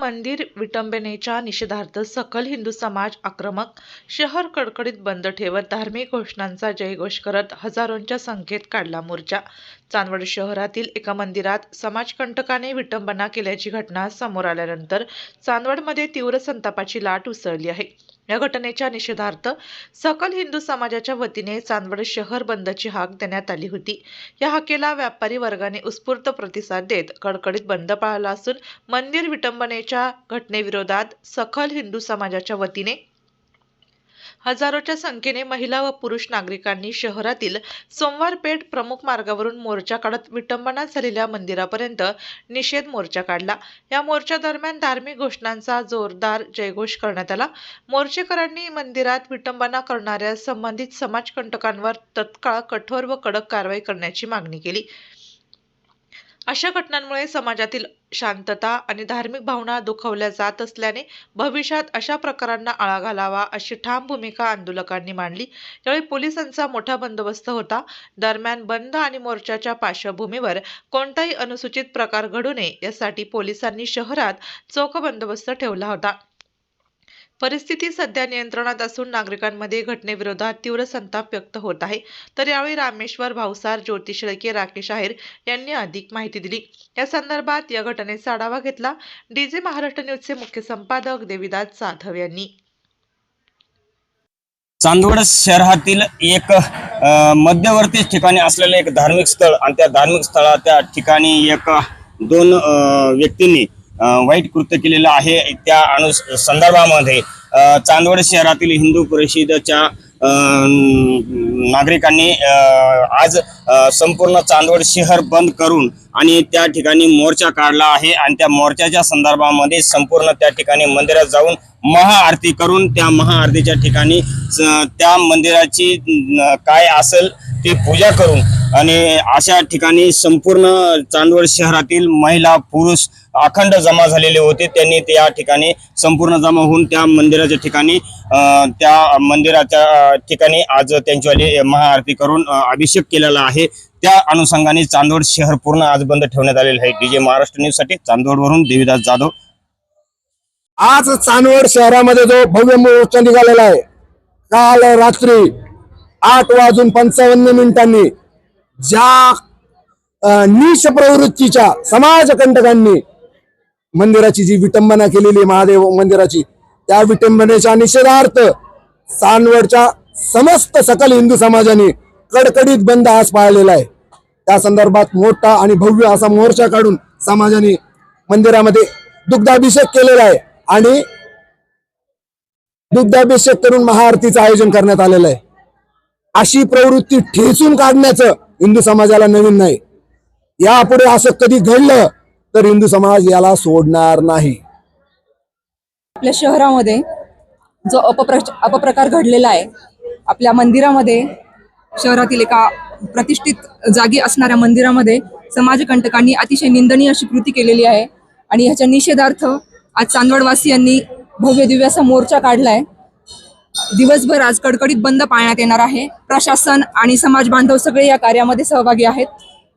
मंदिर विटंबनेच्या निषेधार्थ सकल हिंदू समाज आक्रमक शहर कडकडीत बंद ठेवत धार्मिक घोषणांचा जयघोष करत हजारोंच्या संख्येत काढला मोर्चा. चांदवड शहरातील एका मंदिरात समाजकंटकाने विटंबना केल्याची घटना समोर आल्यानंतर चांदवडमध्ये तीव्र संतापाची लाट उसळली आहे. या घटनेच्या निषेधार्थ सकल हिंदू समाजाच्या वतीने चांदवड शहर बंदची हाक देण्यात आली होती. या हाकेला व्यापारी वर्गाने उत्स्फूर्त प्रतिसाद देत कडकडीत बंद पाळला असून मंदिर विटंबनेच्या घटनेविरोधात सखल हिंदू समाजाच्या वतीने हजारोच्या संख्येने महिला व पुरुष नागरिकांनी शहरातील सोमवार पेठ प्रमुख मार्गावरून मोर्चा काढत विटंबना झालेल्या मंदिरापर्यंत निषेध मोर्चा काढला. या मोर्चा दरम्यान धार्मिक घोषणांचा जोरदार जयघोष करण्यात आला. मोर्चेकरांनी मंदिरात विटंबना करणाऱ्या संबंधित समाजकंटकांवर तत्काळ कठोर व कडक कारवाई करण्याची मागणी केली. अशा घटनांमुळे समाजातील शांतता आणि धार्मिक भावना दुखवल्या जात असल्याने भविष्यात अशा प्रकारांना आळा घालावा अशी ठाम भूमिका आंदोलकांनी मांडली. यावेळी पोलिसांचा मोठा बंदोबस्त होता. दरम्यान बंद आणि मोर्चाच्या पार्श्वभूमीवर कोणताही अनुसूचित प्रकार घडू नये यासाठी पोलिसांनी शहरात चोख बंदोबस्त ठेवला होता. परिस्थिती सध्या नियंत्रणात असून नागरिकांमध्ये घटनेविरोधात तीव्र संताप व्यक्त होत आहे. तर यावेळी रामेश्वर भावसार ज्योतिष शेळके राकेश आहेर यांनी अधिक माहिती दिली. या संदर्भात या घटनेचा आढावा घेतला. डीजे महाराष्ट्र न्यूजचे मुख्य संपादक देविदास जाधव यांनी. चांदवड शहरातील एक मध्यवर्ती ठिकाणी असलेलं एक धार्मिक स्थळ आणि त्या धार्मिक स्थळा त्या ठिकाणी एक दोन व्यक्तींनी वाईट कृत्य केलेलं आहे त्या अनु संदर्भामध्ये. चांदवड शहरातील हिंदू परिषदेच्या नागरिकांनी आज संपूर्ण चांदवड शहर बंद करून आणि त्या ठिकाणी मोर्चा काढला आहे आणि त्या मोर्चाच्या संदर्भामध्ये संपूर्ण त्या ठिकाणी मंदिरात जाऊन महाआरती करून त्या महाआरतीच्या ठिकाणी त्या मंदिराची काय असेल ते पूजा करून आणि अशा ठिकाणी संपूर्ण चांदवड शहरातील महिला पुरुष अखंड जमा झालेले होते. त्यांनी त्या ठिकाणी संपूर्ण जमा होऊन त्या मंदिराच्या ठिकाणी त्या मंदिराच्या ठिकाणी आज त्यांच्यावाली महाआरती करून अभिषेक केलेला आहे. त्या अनुषंगाने चांदवड शहर पूर्ण आज बंद ठेवण्यात आलेलं आहे. डीजे महाराष्ट्र न्यूजसाठी चांदवडवरून देवीदास जाधव. आज चांदवड शहरामध्ये जो भव्य मोर्चा निघालेला आहे काल रात्री आठ वाजून पंचावन्न मिनिटांनी ज्या निश प्रवृत्तीच्या प्रवृत्तीच्या समाजकंटकांनी मंदिराची जी विटंबना केलेली महादेव मंदिराची त्या विटंबनेच्या निषेधार्थ चांदवडच्या समस्त सकल हिंदू समाजाने कडकडीत बंद आज पाळलेला आहे. त्या संदर्भात मोठा आणि भव्य असा मोर्चा काढून समाजाने मंदिरामध्ये दुग्धाभिषेक केलेला आहे आणि दुग्धाभिषेक करून महाआरतीचं आयोजन करण्यात आलेलं आहे. अशी प्रवृत्ती ठेचून काढण्याचं हिंदू समाजाला नवीन नाही. यापुढे असं कधी घडलं तर हिंदू समाज याला सोडणार नाही. आपल्या शहरामध्ये जो अपप्र अपप्रकार घडलेला आहे आपल्या मंदिरामध्ये शहरातील एका प्रतिष्ठित जागी असणाऱ्या मंदिरामध्ये समाजकंटकांनी अतिशय निंदनीय अशी कृती केलेली आहे. आणि ह्याच्या निषेधार्थ आज चांदवडवासियांनी भव्य दिव्याचा मोर्चा काढलाय. दिवसभर आज कडकडीत बंद पाळण्यात येणार आहे. प्रशासन आणि समाज बांधव सगळे या कार्यामध्ये सहभागी आहेत.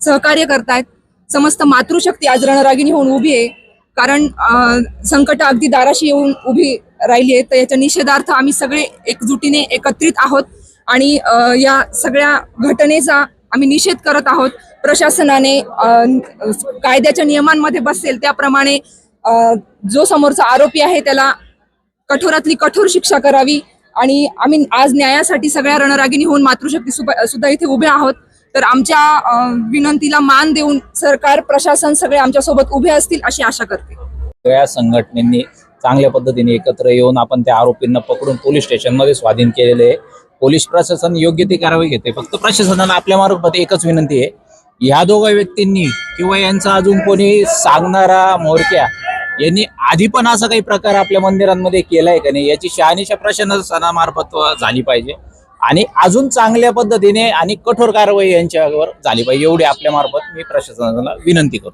सहकार्य करतायत. समस्त मातृशक्ती आज रणरागिणी होऊन उभी आहे. कारण संकट अगदी दाराशी येऊन उभी राहिली आहे तर याच्या निषेधार्थ आम्ही सगळे एकजुटीने एकत्रित आहोत. आणि या सगळ्या घटनेचा आम्ही निषेध करत आहोत. प्रशासनाने कायद्याच्या नियमांमध्ये बसेल त्याप्रमाणे जो समोरचा आरोपी आहे त्याला कठोरातली कठोर शिक्षा करावी आणि आम्ही आज न्यायासाठी सगळ्या रणरागिणी होऊन मातृशक्ती सुद्धा इथे उभे आहोत. तर आमच्या विनंतीला मान देऊन सरकार प्रशासन सगळे आमच्यासोबत उभे असतील अशी आशा करते. सगळ्या संघटनेंनी चांगल्या पद्धतीने एकत्र येऊन आपण त्या आरोपींना पकडून पोलीस स्टेशनमध्ये स्वाधीन केलेले आहे. पोलीस प्रशासन योग्य ती कारवाई घेते. फक्त प्रशासनानं आपल्या मार्फत एकच विनंती आहे. ह्या दोघा व्यक्तींनी किंवा यांचा अजून कोणी सांगणारा मोरक्या यांनी आधी पण असा काही प्रकार आपल्या मंदिरांमध्ये केलाय का नाही याची शहानिशा प्रशासनामार्फत झाली पाहिजे. आणि अजून चांगल्या पद्धतीने आणि कठोर कारवाई यांच्यावर झाली पाहिजे एवढी आपल्या मार्फत मी प्रशासनाला विनंती करतो.